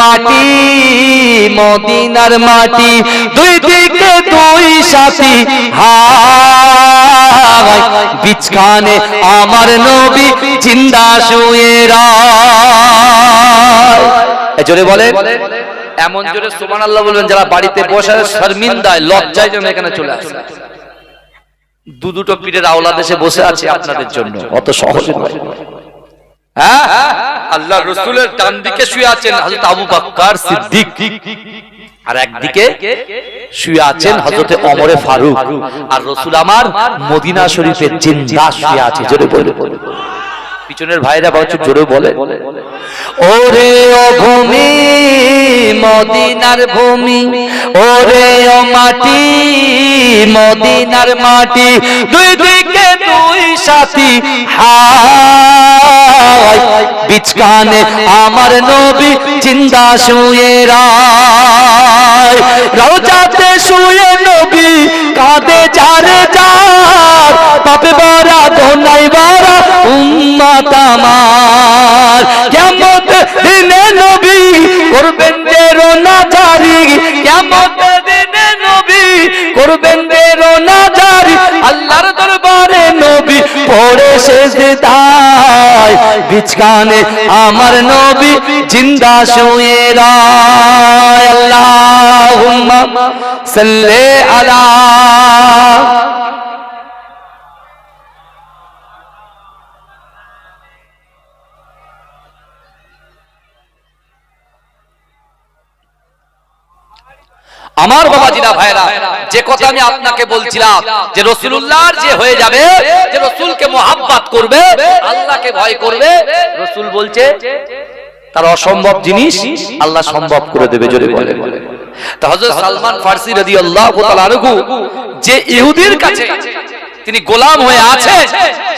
মাটি মদিনার মাটি দুই দিকে দুই সাথী। হায় বিচখানে আমার নবী জিন্দা শুয়ে জোরে বলে এমন জোরে সুবহান আল্লাহ বলবেন যারা বাড়িতে বসে শর্মিন্দায় লজ্জায় যেন এখানে চলে আসে। দু দুটো পীরের আওলা দেশে বসে আছে আপনাদের জন্য। অত সহজ নয়। হ্যাঁ? আল্লাহ রসুলের ডান দিকে শুয়ে আছেন হযরত আবু বাক্কার সিদ্দিক। আর একদিকে শুয়ে আছেন হজরতে অমরে ফারুক। আর রসুল আমার মদিনা শরীফের জিন্দা শুয়ে আছে জোরে বলে পিছনের ভাইরা বড় একটু জোরে বলে। ওরে ও ভূমি, মদিনার ভূমি, ওরে ও মাটি, মদিনার মাটি, দুই দিকে দুই সাথী, হায় বিচকানে আমার নবী জিন্দা শুয়ে রায়। রওজাতে শুয়ে নবী কাঁদে যারে যার পাপে বরা দোনাই বরা উম্মত আমার। কেমন দিনে নবী করবেন রোনা জারি কেমন দিনে নবী করবেন রোনা জারি আল্লাহর দরবারে নবী পড়ে শেষ দায় বিচকানে আমার নবী জিন্দা শুয়ে রায়। আল্লাহুম্মা সাল্লি আলা আমার বাবাজিরা ভাইরা যে কথা আমি আপনাকে বলছিলাম, যে রসুল্লাহর যে হয়ে যাবে, যে রসুলকে মোহাব্বত করবে, আল্লাহকে ভয় করবে, রসুল বলছে, তার অসম্ভব জিনিস আল্লাহ সম্ভব করে দেবে জোরে বলে। সালমান ফারসি রাদিয়াল্লাহু যে ইহুদির কাছে তিনি গোলাম হয়ে আছে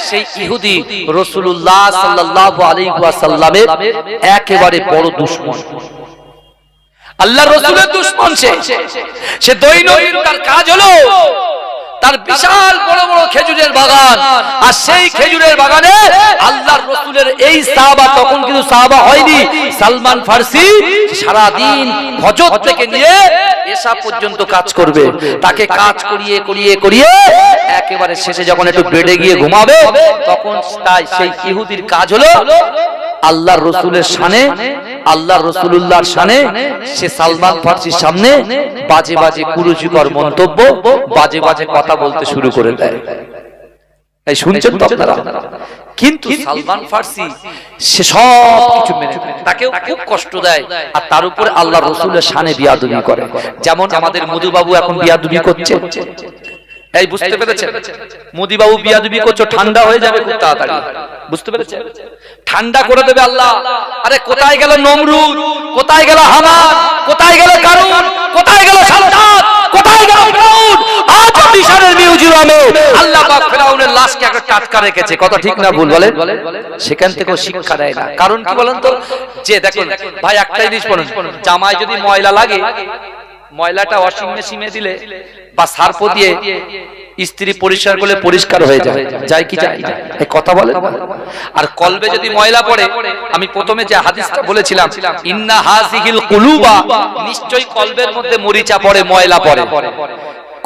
সেই ইহুদি রাসূলুল্লাহ সাল্লাল্লাহু একেবারে বড় দুশমন। আল্লাহ রসুলের দুশ্মন সে। সে দৈনন্দিন তার কাজ হলো তার বিশাল বড় বড় খেজুরের বাগান। আর সেই খেজুরের বাগানে আল্লাহর রসুলের এই সাহাবা, তখন কিন্তু সাহাবা হয়নি। সালমান ফার্সি সারা দিন হজর থেকে নিয়ে এসা পর্যন্ত কাজ করবে। তাকে কাজ করিয়ে করিয়ে করিয়ে একেবারে শেষে যখন একটু বেডে গিয়ে ঘুমাবে, তখন তাই সেই ইহুদির কাজ হলো আল্লাহর রসুলের সানে আল্লাহ রসুল্লাহর সানে সে সালমান ফার্সির সামনে বাজে বাজে কুরুচিকর মন্তব্য, বাজে বাজে কথা বলতে শুরু করে দেয়। শুনছেন তো আপনারা? কিন্তু সালমান ফার্সি সে সব কিছু তাকেও খুব কষ্ট দেয় আর তার উপরে আল্লাহ রসুলের সানে বিয়াদবি করে। যেমন আমাদের মধুবাবু এখন বিয়াদবি করছে। এই বুঝতে পেরেছেন? মোদিবাবু বিয়াদবি করছ, ঠান্ডা হয়ে যাবে খুব তাড়াতাড়ি। বুঝতে পেরেছেন? ঠান্ডা করে দেবে আল্লাহ। আরে কোথায় গেল নমরুদ? কোথায় গেল হামান কোথায় গেল কারুন? কোথায় গেল কোথায় গেল ফিরাউন আজ মিশরের মিউজিয়ামে আল্লাহ পাক ফিরাউনের লাশকে একটা টাটকা রেখেছে। কথা ঠিক না ভুল বলেন? সেখান থেকেও শিক্ষা দেয় না। কারণ কি বলেন তো? যে দেখুন ভাই একটা জিনিস বলুন। জামায় যদি ময়লা লাগে ময়লাটা ওয়াশিং মেশিনে দিলে বা সার্ফ দিয়ে স্ত্রী পরিষ্কার করলে পরিষ্কার হয়ে যায়। যাই কি যায় এই কথা বলে? আর কলবে যদি ময়লা পড়ে, আমি প্রথমে যে হাদিসটা বলেছিলাম, ইন্না হাসিহিল কুলুবা নিশ্চয়ই কলবের মধ্যে মরিচা পড়ে, ময়লা পড়ে।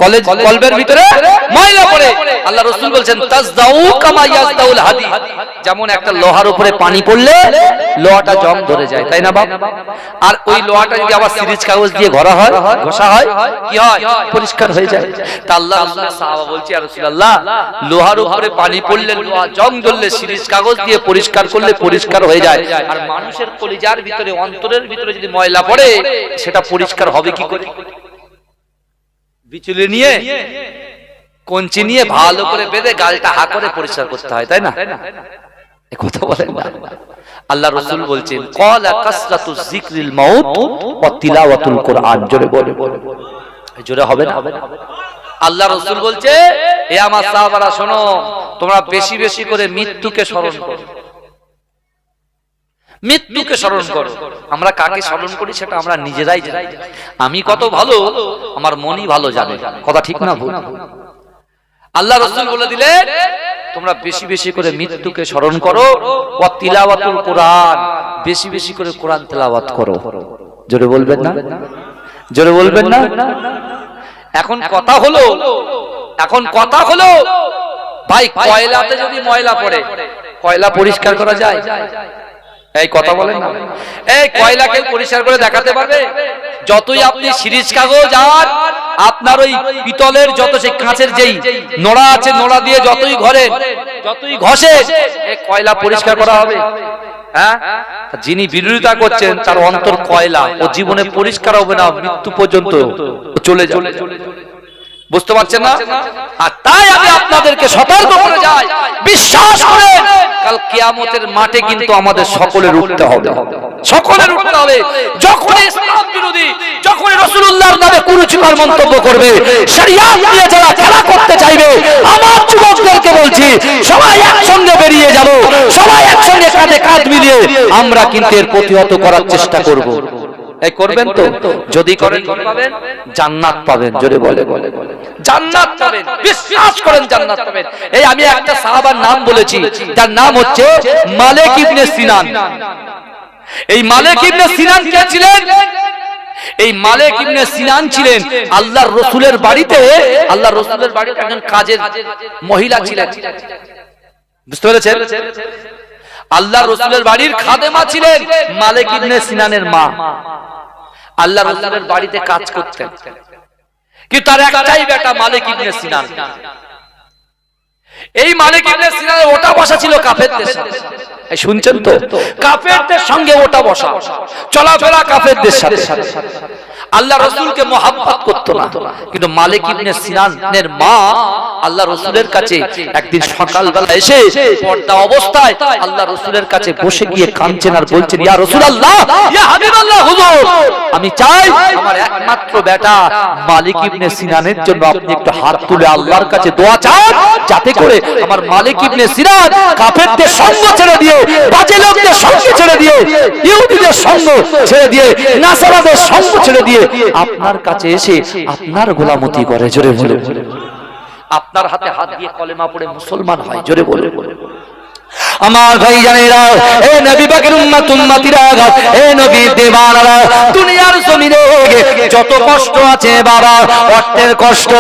কলেজ কলবের ভিতরে ময়লা পড়ে। আল্লাহ রসুল বলছেন তাজদাউ কামা ইয়াজদাউল হাদি। যেমন একটা লোহার উপরে পানি পড়লে লোহাটা জং ধরে যায় তাই না বাপ? আর ওই লোহাটা যদি আবার সিরিজ কাগজ দিয়ে ঘষা হয় ঘষা হয় কি হয়? পরিষ্কার হয়ে যায়। তা আল্লাহ সাহাবা বলছে রাসূলুল্লাহ লোহার উপরে পানি পড়লে লোহা জং ধরলে সিরিজ কাগজ দিয়ে পরিষ্কার করলে পরিষ্কার হয়ে যায়। আর মানুষের কলিজার ভিতরে অন্তরের ভিতরে যদি ময়লা পড়ে সেটা পরিষ্কার হবে কি করে বিচুলি নিয়ে কঞ্চি নিয়ে ভালো করে বেঁধে গালটা হা করে পরিষ্কার করতে হয় তাই না? কথা বলেন আল্লাহ রসুল বলছেন কলা কাসরাতু যিকরিল মাউত ওয়া তিলাওয়াতুল কোরআন। জোরে বলে জোরে হবে না? আল্লাহ রসুল বলছে এ আমার সাহাবারা শোনো তোমরা বেশি বেশি করে মৃত্যুকে স্মরণ করো। মৃত্যুকে স্মরণ করো। আমরা কাকে স্মরণ করি সেটা আমরা নিজেরাই জানি। আমি কত ভালো আমার মনই ভালো জানে। কথা ঠিক না ভুল? আল্লাহ রসুল বলে দিলেন তোমরা বেশি বেশি করে মৃত্যুকে স্মরণ করো। ও তিলাওয়াতুল কোরআন। বেশি বেশি করে কোরআন তেলাওয়াত করো। জোরে বলবেন না? জোরে বলবেন না? এখন কথা হলো এখন কথা হলো। ভাই কয়লাতে যদি ময়লা পড়ে কয়লা পরিষ্কার করা যায়? এই কথা বলেন না। এই কয়লাকে পরিষ্কার করে দেখাতে পারবে? যতই আপনি সিরিজ কাগজ আর আপনার ওই পিতলের যত সেই কাঁচের যেই নোড়া আছে নোড়া দিয়ে যতই ঘরে যতই ঘষে এই কয়লা পরিষ্কার করা হবে। হ্যাঁ? যিনি বিরোধিতা করছেন তার অন্তর কয়লা ও জীবনে পরিষ্কার হবে না মৃত্যু পর্যন্ত চলে যাবে। বুঝতে পারছেন না? আর তাই আমি আপনাদেরকে সতর্ক করে যাই। বিশ্বাস করে কাল কিয়ামতের মাঠে কিন্তু আমাদের সকলের উঠতে হবে। সকলের উঠতে হবে। যখন ইসলাম বিরোধী যখন রাসূলুল্লাহর নামে কুরুচিকর মন্তব্য করবে, শরিয়াত নিয়ে যারা খেলা করতে চাইবে, আমার যুবকদেরকে বলছি, সবাই একসঙ্গে বেরিয়ে যাব, সবাই একসঙ্গে কাঁধে কাঁধ মিলিয়ে আমরা কিন্তু এর প্রতিহত করার চেষ্টা করব। এই করবেন তো? যদি করেন পাবেন? জান্নাত পাবেন জোরে বলে বলে বলে জান্নাত পাবেন বিশ্বাস করেন জান্নাত পাবেন। এই আমি একটা সাহাবার নাম বলেছি তার নাম হচ্ছে মালিক ইবনে সিনান। এই মালিক ইবনে সিনান কে ছিলেন? এই মালিক ইবনে সিনান ছিলেন আল্লাহর রসুলের বাড়িতে আল্লাহর রসুলের বাড়িতে একজন কাজের মহিলা ছিলেন। বুঝতে পেরেছেন। আল্লাহ রসুলের বাড়ির খাদেমা ছিলেন মালিক ইবনে সিনানের মা। আল্লাহ রসুলের বাড়িতে কাজ করতেন। কিন্তু তার একটাই বেটা মালিক ইবনে সিনান। এই মালিক ইবনে সিনানের ওটা বসা ছিল কাফেরদের সাথে। এই শুনছেন তো? কাফেরদের সঙ্গে ওটা বসা। চলাফেরা কাফেরদের সাথে। আল্লাহ রসুলকে মোহাব্বত করতো না। কিন্তু মালিক ইবনে সিনানের মা আল্লাহ রসুলের কাছে একদিন সকালবেলা এসে পর্দা অবস্থায় আল্লাহ রসুলের কাছে বসে গিয়ে কাঁদছেন আর বলছেন, ইয়া রসুল আল্লাহ আমি চাই আমার একমাত্র বেটা মালিক ইবনে সিনানের জন্য আপনি একটু হাত তুলে আল্লাহর কাছে দোয়া চান, যাতে করে আমার মালিক ইবনে সিনান কাফেরদের সঙ্গ ছেড়ে দিয়ে, বাজে লোকদের সঙ্গ ছেড়ে দিয়ে, ইহুদিদের সঙ্গ ছেড়ে দিয়ে, নাসারাদের সঙ্গ ছেড়ে দিয়ে আপনার কাছে এসে আপনার গোলামতি করে, জোরে বলে। আপনার হাতে হাত দিয়ে কলেমা পড়ে মুসলমান হয়, জোরে বলে। আমার ভাই জানেরা এ নবী পাকের উম্মত, উম্মতিরা এ নবী দেওয়ানারা, দুনিয়ার জমিনে যত কষ্ট আছে বাবা, অর্থের কষ্ট,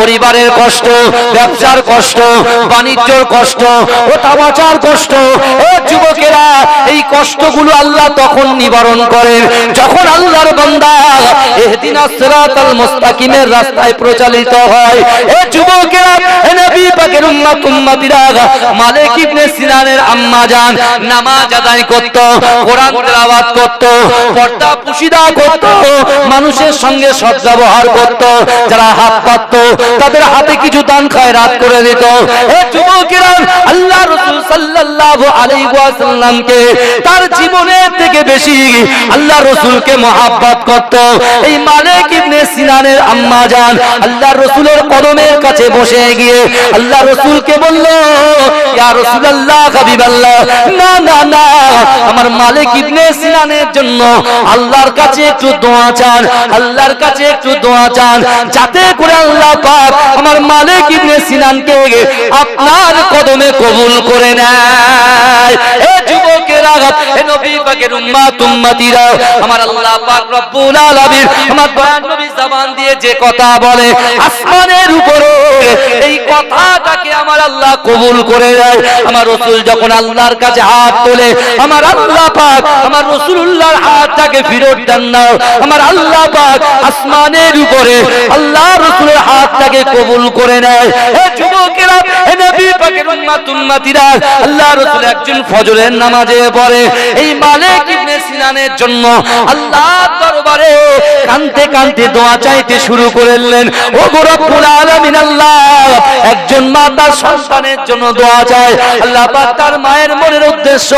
পরিবারের কষ্ট, ব্যবসার কষ্ট, বাণিজ্যর কষ্ট, ও তামাচার কষ্ট ও যুবকেরা কষ্টগুলো আল্লাহ তখন নিবারণ করেন যখন আল্লাহর বান্দা ইহদিনাস সিরাতাল মুস্তাকিমের রাস্তায় প্রচালিত হয়, এ যুবকেরা, এ নবী পাকের উম্মত উম্মতিরা, মালিক ইবনে সিনানের আম্মা জান নামাজ আদায় করত, কোরআন তেলাওয়াত করত, পর্দা পুশিদা করত, মানুষের সঙ্গে সদ্ব্যবহার করত, যারা হাত পাতত, তাদের হাতে কিছু দান খায়রাত করে দিত। এ যুবকেরা, আল্লাহ রাসূল সাল্লাল্লাহু আলাইহি ওয়াসাল্লামকে তার জীবনের থেকে বেশি আল্লাহ রাসূলকে মহাব্বত করত। এই মালিক ইবনে সিনানের আম্মা জান আল্লাহ রাসূলের কদমের কাছে বসে গিয়ে আল্লাহ রাসূলকে বলল, ইয়া হাবিবাল্লাহ, না না না, আমার মালিক ইবনে সিনানের জন্য আল্লাহর কাছে একটু দোয়া চান, আল্লাহর কাছে একটু দোয়া চান, যাতে করে আল্লাহ পাক আমার মালিক ইবনে সিনানকে আপনার কদমে কবুল করে নেয়। এ যুবকেরা এ নবী পাকের উম্মাত উম্মতিরা আমার আল্লাহ পাক রব্বুল আলামিন আমার দয়ার নবী জবান দিয়ে যে কথা বলে আসমানের উপরে এই কথাটাকে আমার আল্লাহ কবুল করে দেয় আমার রসুল যখন আল্লাহর কাছে হাত তোলে আমার আল্লাহ পাক আমার রসুল্লাহর হাতটাকে ফিরত দেন না। আমার আল্লাহ পাক আসমানের উপরে আল্লাহ রসুলের হাতটাকে কবুল করে নেয়। হে যুবকেরা হে নবী পাকের উম্মাত উম্মাতিরা আল্লাহ রসুল একজন ফজরের নামাজে পড়ে এই মালিক ইবনে সিনানের জন্য আল্লাহ দরবারে কানতে কানতে দোয়া চাইতে শুরু করলেন। ও রব্বুল আলামিন, আল্লাহ, একজন মা তার সন্তানের জন্য দোয়া চায়। আল্লাহ পাক তার মায়ের মনের উদ্দেশ্য,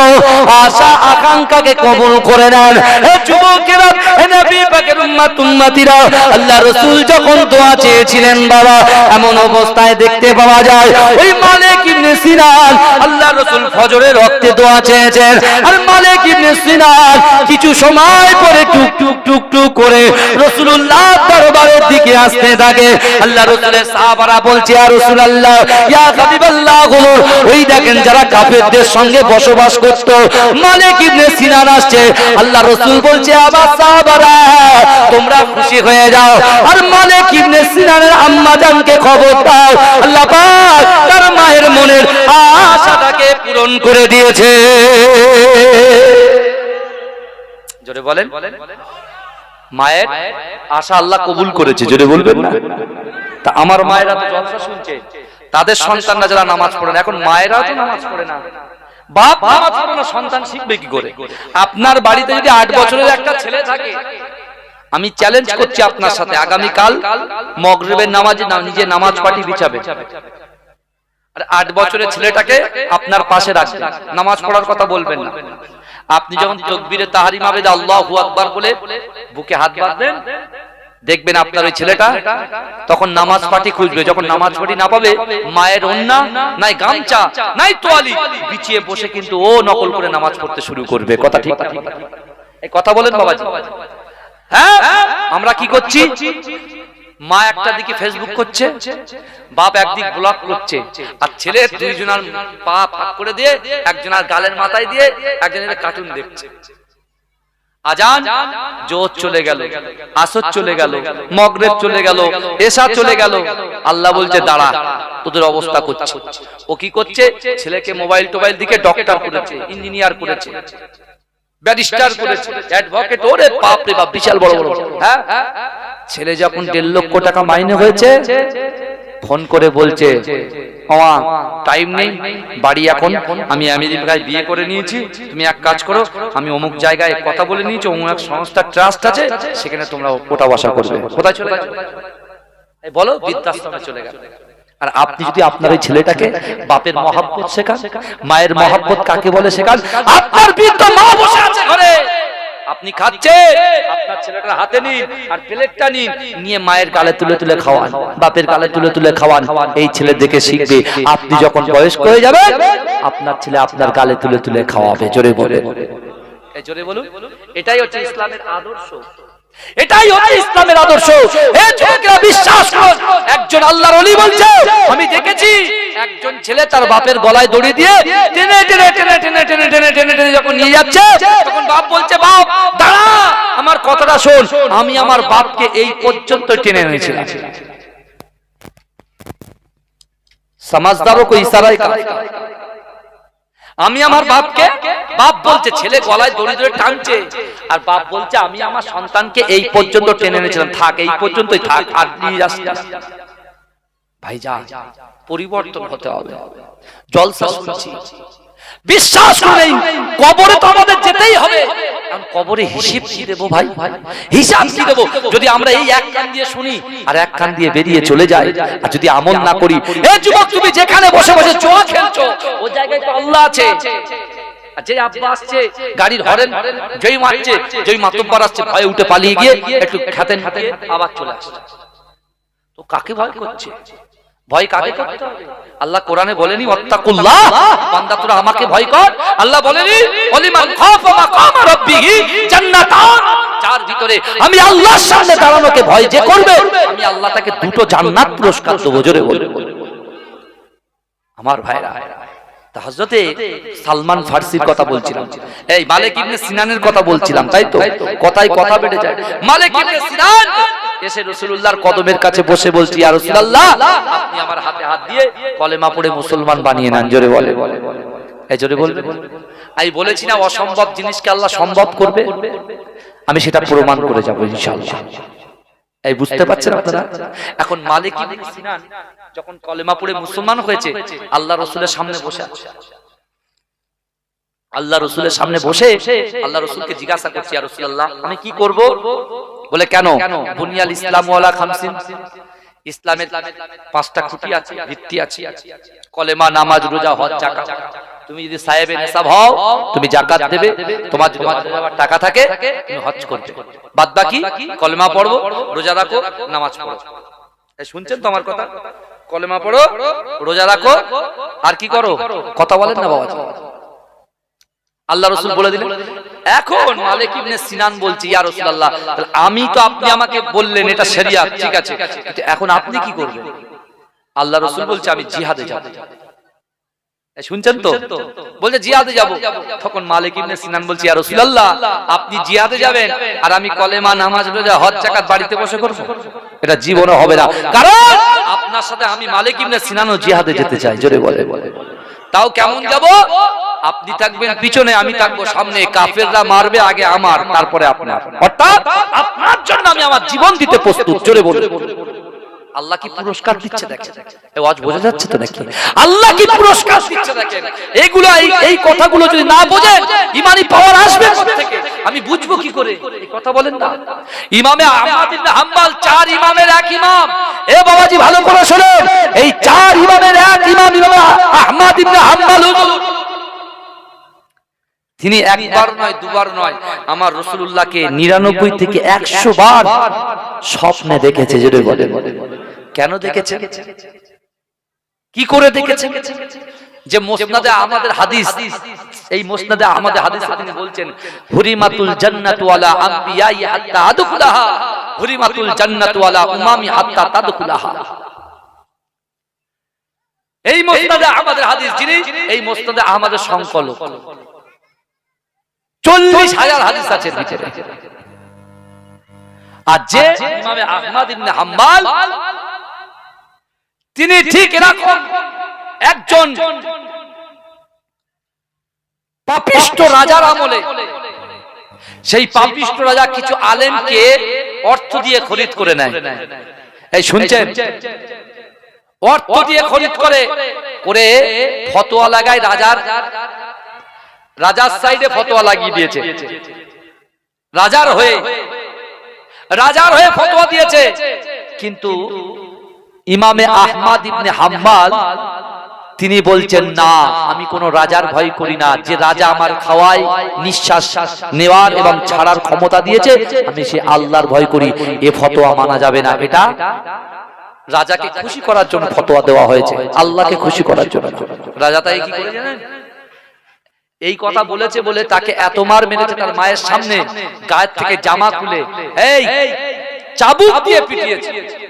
আশা, আকাঙ্ক্ষাকে কবুল করে নেন। হে যুবকেরা, হে নবী পাকের উম্মত, উম্মতিরা, আল্লাহ রসুল যখন দোয়া চেয়েছিলেন বাবা, এমন অবস্থায় দেখতে পাওয়া যায়, ওই মালিক ইবনে সিনান আল্লাহ রসুল ফজরের রক্তে দোয়া চেয়েছেন। আর মালিক ইবনে সিনান কিছু সময় পরে টুক টুক করে রসুল্লাহ দরবারের দিকে আসতে থাকে। আল্লাহ রসুলের সাহাবারা বলছে আর হাবিবাল্লাহগুলো ওই দেখেন যারা কাফেরদের সঙ্গে বসবাস করত। মালিক ইবনে সিনান আসছে। আল্লাহ রসুল বলছে আবার সাহাবারা, তোমরা খুশি হয়ে যাও। আর মালিক ইবনে সিনানের আম্মা জানকে খবর দাও। আল্লাহ পাক তার মায়ের মনের আশাটাকে পূরণ করে দিয়েছে। জোরে বলেন। মায়ের আশা আল্লাহ কবুল করেছে জোরে বলবেন না। তা আমার মায়েরা তো জলসা শুনছে। তাদের সন্তানরা যারা নামাজ পড়ে না, এখন মায়েরা তো নামাজ পড়ে না। আপনার বাড়িতে যদি আট বছরের একটা ছেলে আমি চ্যালেঞ্জ করছি আপনার সাথে। নিজে নামাজ আট বছরের ছেলেটাকে আপনার পাশে রাখবেন নামাজ পড়ার কথা বলবেন না। আপনি যখন তকবীরে তাহারিম আবেদ আল্লাহু আকবার বলে বুকে হাত বাঁধবেন দেখবেন আপনার ওই ছেলেটা তখন নামাজ পাটি খুঁজবে। যখন নামাজ পাটি না পাবে, মায়ের অন্যা নাই গামছা, নাই তোয়ালি, বিছিয়ে বসে কিন্তু ও নকল করে নামাজ পড়তে শুরু করবে। কথা ঠিক? কথা বলেন বাবাজি। হ্যাঁ আমরা কি করছি? মা একটা দিকে ফেসবুক করছে, বাপ একদিক ব্লক করছে, আর ছেলে দুইজনের পা ফাঁক করে দিয়ে একজনের গালের মাথায় দিয়ে একজনের কার্টুন দেখছে। আজান জোর চলে গেল, আসর চলে গেল, মগরেব চলে গেল এসা চলে গেল। আল্লাহ বলছে, দাঁড়া, তোদের অবস্থা করছে। ও কি করছে? ছেলেকে মোবাইল টোবাইল দিকে ডক্টর করেছে ইঞ্জিনিয়ার করেছে ব্যারিস্টার করেছে অ্যাডভোকেট ওরে বাপ রে বাপ, বিশাল বড় বড়। হ্যাঁ? ছেলে যখন দেড় লক্ষ টাকা মাইনে হয়েছে ফোন করে বলছে মামা টাইম নেই বাড়ি এখন আমি আমেরিকায় বিয়ে করে নিয়েছি তুমি এক কাজ করো আমি অমুক জায়গায় কথা বলে নিয়েছি অমুক এক সংস্থার ট্রাস্ট আছে সেখানে তোমরা ওটা বসা করবে। কোথায় চলে এই বলো বৃদ্ধাশ্রমে চলে গেল। আর আপনি যদি আপনার ওই ছেলেটাকে বাপের মহাব্বত শেখান মায়ের মহাব্বত কাকে বলে শেখান? আপনার বৃদ্ধ মা বসে আছে ঘরে। আপনি খাচ্ছেন? আপনার ছেলেটার হাতে নিন আর প্লেটটা নিন। নিয়ে মায়ের গালে তুলে তুলে খাওয়ান। বাপের গালে তুলে তুলে খাওয়ান। এই ছেলে দেখে শিখবে। আপনি যখন বয়স্ক হয়ে যাবে আপনার ছেলে আপনার গালে তুলে তুলে খাওয়াবে। জোরে বলে জোরে বলুন। এটাই হচ্ছে ইসলামের আদর্শ। এটাই হচ্ছে ইসলামের আদর্শ। এ যুবকেরা বিশ্বাস করুন একজন আল্লাহর ওলি বলছে আমি দেখেছি একজন ছেলে তার বাপের গলায় দড়ি দিয়ে টেনে টেনে টেনে টেনে টেনে টেনে টেনে টেনে যখন নিয়ে যাচ্ছে তখন বাপ বলছে বাপ দাঁড়া আমার কথাটা শোন। আমি আমার বাপকে এই পর্যন্ত টেনে এনেছিলাম। সমাজদারও কো ইশারায় কাজ। করে। আমি আমার বাপকে? বাপ বলছে ছেলে গলায় দড়ি ধরে টানছে। আর বাপ বলছে আমি আমার সন্তানকে এই পর্যন্ত টেনে এনেছিলাম। থাক এই পর্যন্তই থাক আর নিয়ে যাস ভাই যা পরিবর্তন হতে হবে। জলসা শুনছি। বিশ্বাস করে কবরে তো আমাদের যেতেই হবে। কারণ কবরে হিসাব কি দেবো ভাই? হিসাব কি দেবো? যদি আমরা এই এক কান দিয়ে শুনি আর এক কান দিয়ে বেরিয়ে চলে যাই আর যদি আমল না করি এ যুবক তুমি যেখানে বসে বসে জোয়া খেলছো ওই জায়গায় তো আল্লাহ আছে। যে আব্বা আসছে গাড়ির হরেন যেই মারছে যেই মাতব্বর আসছে ভয়ে উঠে পালিয়ে গিয়ে একটু খাতেন খাতেন আবার চলে আসছে। তো কাকে ভয় করছে? ভয় কাকে করতে হবে আল্লাহ কোরআনে বলেনি ওয়াত্তাকুল্লাহ। বান্দা তোরা আমাকে ভয় কর। আল্লাহ বলেনি ওলিমান খাফা মাকামা রাব্বিহি জান্নাতান। যার ভিতরে আমি আল্লাহর সামনে দাঁড়ানোকে ভয় যে করবে আমি আল্লাহ তাকে দুটো জান্নাত পুরস্কার দেবো জোরে বলে আমার ভাইরা সালমান ফার্সির কথা বলছিলাম। এই মালিক ইবনে সিনানের কথা বলছিলাম তাই তো? কথায় কথা বেড়ে যায়। মালিক ইবনে সিনান এসে রাসূলুল্লাহর কদমের কাছে বসে বলছি, ইয়া রাসূলুল্লাহ, আপনি আমার হাতে হাত দিয়ে কলেমা পড়ে মুসলমান বানিয়ে নেন। জোরে বলে। এই জোরে বলবে। আমি বলেছি না, অসম্ভব জিনিসকে আল্লাহ সম্ভব করবে। আমি সেটা প্রমাণ করে যাব, ইনশাআল্লাহ। এই বুঝতে পারছেন আপনারা? এখন মালিক সিনান যখন কলেমা পড়ে মুসলমান হয়েছে, আল্লাহ রসুলের সামনে বসে আছে। আল্লাহ রসুলের সামনে বসে, আল্লাহ রসুলকে জিজ্ঞাসা করছি আর রসুল্লাহ আমি কি করব? বলে কেন? বুনিয়াল ইসলাম ওয়ালা খামসিন? ইসলামের পাঁচটা খুঁটি আছে ভিত্তি আছে। কলেমা নামাজ রোজা হজ জাকাত তুমি যদি সাহেবে নেশাব হও তুমি জাকাত দেবে। তোমার যদি টাকা থাকে তুমি হজ করবে। বাদ বাকি কলমা পড়ব রোজা রাখো নামাজ পড়ো। শুনছেন তো আমার কথা? কলেমা পড়ো রোজা রাখো আর কি করো? কথা বলেন না বাবা আল্লাহ রসুল বলে দিলেন এখন মালিক ইবনে সিনান বলছি, ইয়া রাসূলুল্লাহ আমি তো আপনি আমাকে বললেন এটা শরিয়াত, ঠিক আছে, কিন্তু এখন আপনি কি করবেন? আল্লাহ রসুল বলছে, আমি জিহাদে যাব। শুনছেন তো? বলছে, জিহাদে যাব। তখন মালিক ইবনে সিনান বলছি, ইয়া রাসূলুল্লাহ, আপনি জিহাদে যাবেন আর আমি কলেমা, নামাজ রোজা, হজ জাকাত বাড়িতে বসে করব। এটা জীবনে হবে না। কারণ আপনার সাথে আমি মালিক ইবনে সিনানও জিহাদে যেতে চাই, জোরে বলে বলে তাও কেমন যাব? আপনি থাকবেন পিছনে, আমি থাকব সামনে। কাফেররা মারবে আগে আমার, তারপরে আপনার। অর্থাৎ আপনার জন্য আমি আমার জীবন দিতে প্রস্তুত। জোরে বলে আল্লাহ কি পুরস্কার দিচ্ছে দেখেন? এই ওয়াজ বোঝা যাচ্ছে তো নাকি? আল্লাহ কি পুরস্কার দিচ্ছে দেখেন? এইগুলো এই কথাগুলো যদি না বোঝেন ইমানি পাওয়ার আসবে থেকে আমি বুঝব কি করে? এই কথা বলেন না। ইমামে আহমদ ইবনে হাম্বল চার ইমামের এক ইমাম। এ বাবাজি ভালো করে শুনুন এই চার ইমামের এক ইমাম ইমাম আহমদ ইবনে হাম্বল হুজুর। তিনি একবার নয় দুবার নয় আমার রসুল্লাহকে নিরানব্বই থেকে একশো বার স্বপ্নে দেখেছে যদি বলে কেন দেখেছে কি করে দেখেছে যে মোসনাদে আমাদের হাদিস এই মোসনাদে আমাদের হাদিস তিনি বলছেন হুরিমাতুল জান্নাতু আলা আম্বিয়াই হাত্তা আদখুলাহা হুরিমাতুল জান্নাতু আলা উমামি হাত্তা তাদখুলাহা। এই মোসনাদে আমাদের হাদিস যিনি এই মোসনাদে আমাদের সংকলক। চল্লিশ হাজার হাদিস আছে ভিতরে। আর যে ইমামে আহমদ ইবনে হাম্বাল তিনি ঠিক এরকম একজন পাপিষ্ট রাজার আমলে। সেই পাপিষ্ট রাজা কিছু আলেমকে অর্থ দিয়ে খরিদ করে নেয়। এই শুনছেন? অর্থ দিয়ে খরিদ করে করে ফতোয়া লাগায় রাজার রাজার সাইডে ফতোয়া লাগিয়ে দিয়েছে। রাজার হয়ে রাজার হয়ে ফতোয়া দিয়েছে। কিন্তু ইমামে আহমাদ ইবনে হাম্মাল, তিনি বলছেন, না, আমি কোন রাজার ভয় করি না। যে রাজা আমার খাওয়ায়, নিঃশ্বাস নেওয়ার এবং ছাড়ার ক্ষমতা দিয়েছে, আমি সে আল্লাহর ভয় করি। এ ফতোয়া মানা যাবে না। এটা রাজাকে খুশি করার জন্য ফতোয়া দেওয়া হয়েছে। আল্লাহকে খুশি করার জন্য। রাজা তাই কি করে এই কথা বলেছে বলে তাকে এত মার মেরেছে তার মায়ের সামনে, গায়ের থেকে জামা খুলে। এই, চাবুক দিয়ে পিটিয়েছে।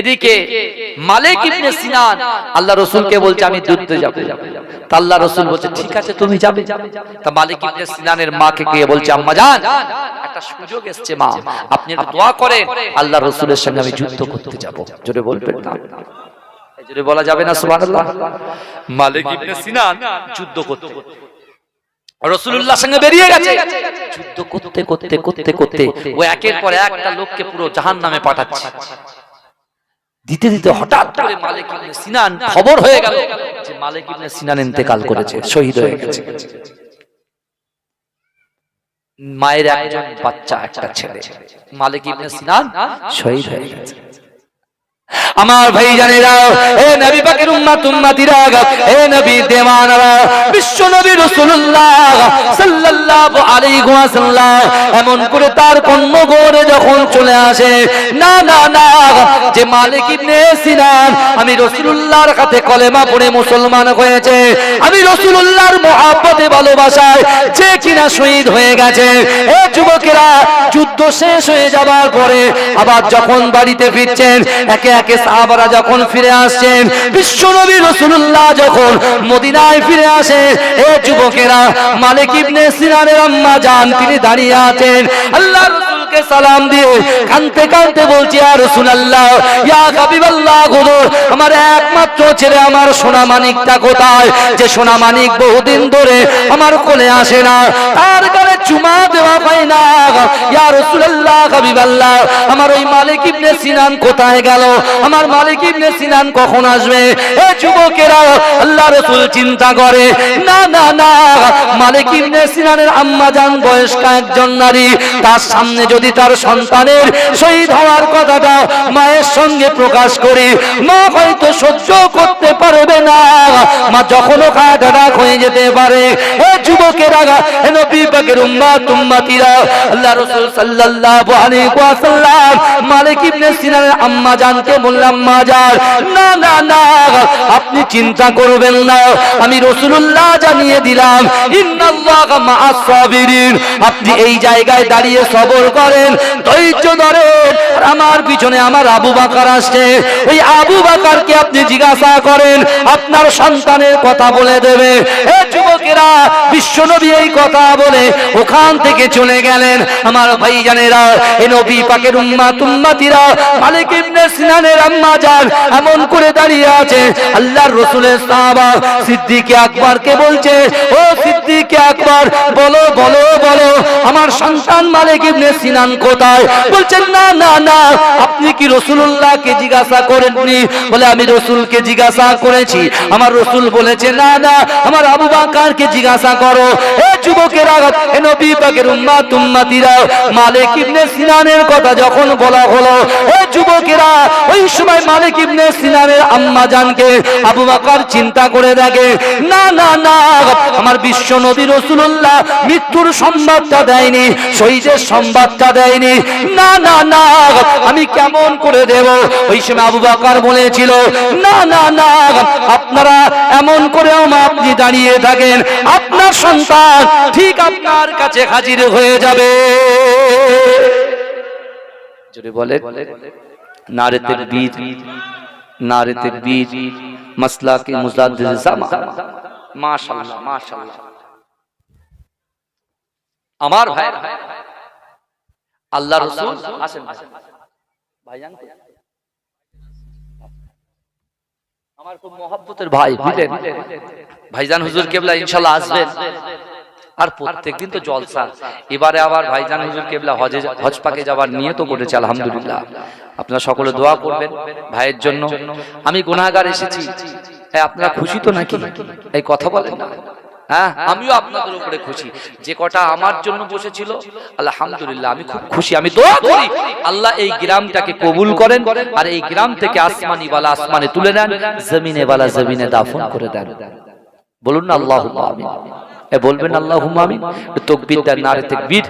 এদিকে মালিক ইবনে সিনান আল্লাহ রাসূলকে বলছে আমি যুদ্ধে যাব। তা আল্লাহ রাসূল বলছে ঠিক আছে তুমি যাবে। তা মালিক ইবনে সিনানের মাকে গিয়ে বলছে আম্মা জান একটা সুযোগ এসেছে মা। আপনি একটু দোয়া করেন আল্লাহ রাসূলের সঙ্গে আমি যুদ্ধ করতে যাব। জোরে বলবেন না? এই জোরে বলা যাবে না সুবহানাল্লাহ? মালিক ইবনে সিনান যুদ্ধ করতে। রসুল্লাহ সঙ্গে বেরিয়ে গেছে। যুদ্ধ করতে করতে করতে করতে ও একের পর একটা লোককে পুরো জাহান নামে পাঠাচ্ছে। দিতে দিতে হঠাৎ করে মালিক ইবনে সিনান খবর হয়ে গেল যে মালিক ইবনে সিনান ইন্তেকাল করেছে শহীদ হয়ে গেছে। মায়ের একজন বাচ্চা একটা ছেলে। মালিক ইবনে সিনান শহীদ হয়ে গেছে। আমার ভাই জানেরা এ নবী পাকের উম্মত, উম্মতিরা এ নবী দেওয়ানারা, বিশ্ব নবী রাসূলুল্লাহ সাল্লাল্লাহু আলাইহি ওয়াসাল্লাম, এমন করে তার কর্ম করে যখন চলে আসে, না না না, যে মালিক ইবনে সিনান, আমি রাসূলুল্লাহর কাছে কলেমা পড়ে মুসলমান হয়েছে, আমি রাসূলুল্লাহর মহব্বতে ভালোবাসায় যে কিনা শহীদ হয়ে গেছে, এ যুবকেরা যুদ্ধ শেষ হয়ে যাবার পরে আবার যখন বাড়িতে ফিরছেন, একে একে সাহাবারা যখন ফিরে আসছেন, বিশ্ব বিশ্বনবী রসুল্লাহ যখন মদিনায় ফিরে আসেন, এ যুবকেরা মালিক ইবনে সিনানের আম্মা যান তিনি দাঁড়িয়ে আছেন। আল্লাহ রাসূলকে সালাম দিয়ে কানতে কানতে বলছি আর রাসূলুল্লাহ, ইয়া হাবিবাল্লাহ হুজুর, আমার একমাত্র ছেলে, আমার সোনা মানিকটা কোথায়? যে সোনা মানিক বহুদিন ধরে আমার কোলে আসে না, তার গালে চুমা দেওয়া পাই না। ইয়া রাসূলুল্লাহ, হাবিবাল্লাহ, আমার ওই মালিক ইবনে সিনান কোথায় গেল? আমার মালিক ইবনে সিনান কখন আসবে? এ যুবকেরা, আল্লাহ রাসূল চিন্তা করে, না না না, মালিক ইবনে সিনানের আম্মা জান বয়স্ক একজন নারী, তার সামনে যদি তার সন্তানের শহীদ হওয়ার কথাটা মায়ের সঙ্গে প্রকাশ করে, মা হয়তো সহ্য করতে পারবে না। মা যখনও হার্ট হয়ে যেতে পারে এ যুবকেরা এ নবী পাকের উম্মাত, উম্মাতিরা, আল্লাহ রাসূল সাল্লাল্লাহু আলাইহি ওয়াসাল্লাম, মালিক ইবনে সিনানের আম্মা জানকে বললাম, মা জান না না না, আপনি চিন্তা করবেন না, আমি রাসূলুল্লাহ জানিয়ে দিলাম, ইন্নাল্লাহা মাআস সাবিরিন। আপনি এই জায়গায় দাঁড়িয়ে সবর করেন। ধৈর্য ধরেন। আমার পিছনে আমার আবু বাকার আসছে। ওই আবু বাকারকে আপনি জিজ্ঞাসা করেন, আপনার সন্তানের কথা বলে দেবে। এ যুবকেরা বিশ্বনবী এই কথা বলে ওখান থেকে চলে গেলেন। আমার ভাইজানেরা, এ নবী পাকের উম্মাত উম্মাতিরা, মালিক ইবনে সিনানের আম্মা যান এমন করে দাঁড়িয়ে আছে। আল্লাহর রাসূলের সাহাবা সিদ্দিক আকবরকে বলছে, ও সিদ্দিক আকবর, বলো বলো বলো, আমার সন্তান মালিক ইবনে সিনান কোথায়? বলছেন না না না, আপনি কি রসুল্লাহকে জিজ্ঞাসা করেননি? বলে, আমি রসুলকে জিজ্ঞাসা করেছি। আমার রসুল বলেছে, না না, আমার আবু বাকারকে জিজ্ঞাসা করো এ যুবকেরা এ নবী পাকের উম্মাত উম্মাতিরা মালিক ইবনে সিনানের কথা যখন বলা হলো এ যুবকেরা, ওই সময় মালিক ইবনে সিনানের আম্মা জানকে আবু বাকার চিন্তা করে দেখে, না না না, আমার বিশ্ব নবী রসুল্লাহ মৃত্যুর সংবাদটা দেয়নি, শহীদের সংবাদটা দেয়নি, না না না, আমি কেমন করে দেব? ওই সময় আবু বাকার বলেছিল, না না না আপনারা এমন করেও মা আপনি দাঁড়িয়ে থাকেন। আপনার সন্তান ঠিক আপনার কাছে হাজির হয়ে যাবে। বলে কি আমার ভাই। আল্লাহ আসেন আমার খুব মহব্বতের ভাই বুঝলেন? ভাইজান হুজুর কেবলা ইনশাল্লাহ আসবেন। আর প্রত্যেকদিন তো জলসা। এবারে আবার ভাইজান হুজুর কেবলা হজে হজ পাকে যাওয়ার নিয়ে তো করেছে, আলহামদুলিল্লাহ। আপনারা সকলে দোয়া করবেন ভাইয়ের জন্য। আমি গুনাহগার এসেছি। আপনারা খুশি তো নাকি? এই কথা বলেন না। হ্যাঁ আমিও আপনাদের উপরে খুশি। যে কটা আমার জন্য বসেছিল আলহামদুলিল্লাহ আমি খুব খুশি। আমি দোয়া করি আল্লাহ এই গ্রামটাকে কবুল করেন আর এই গ্রাম থেকে আসমানি বালা আসমানে তুলে নেন জমিনে বালা জমিনে দাফন করে দেন। বলুন না আল্লাহ বলবেন আল্লাহ আমিন। তকবির দেন নারে তকবির।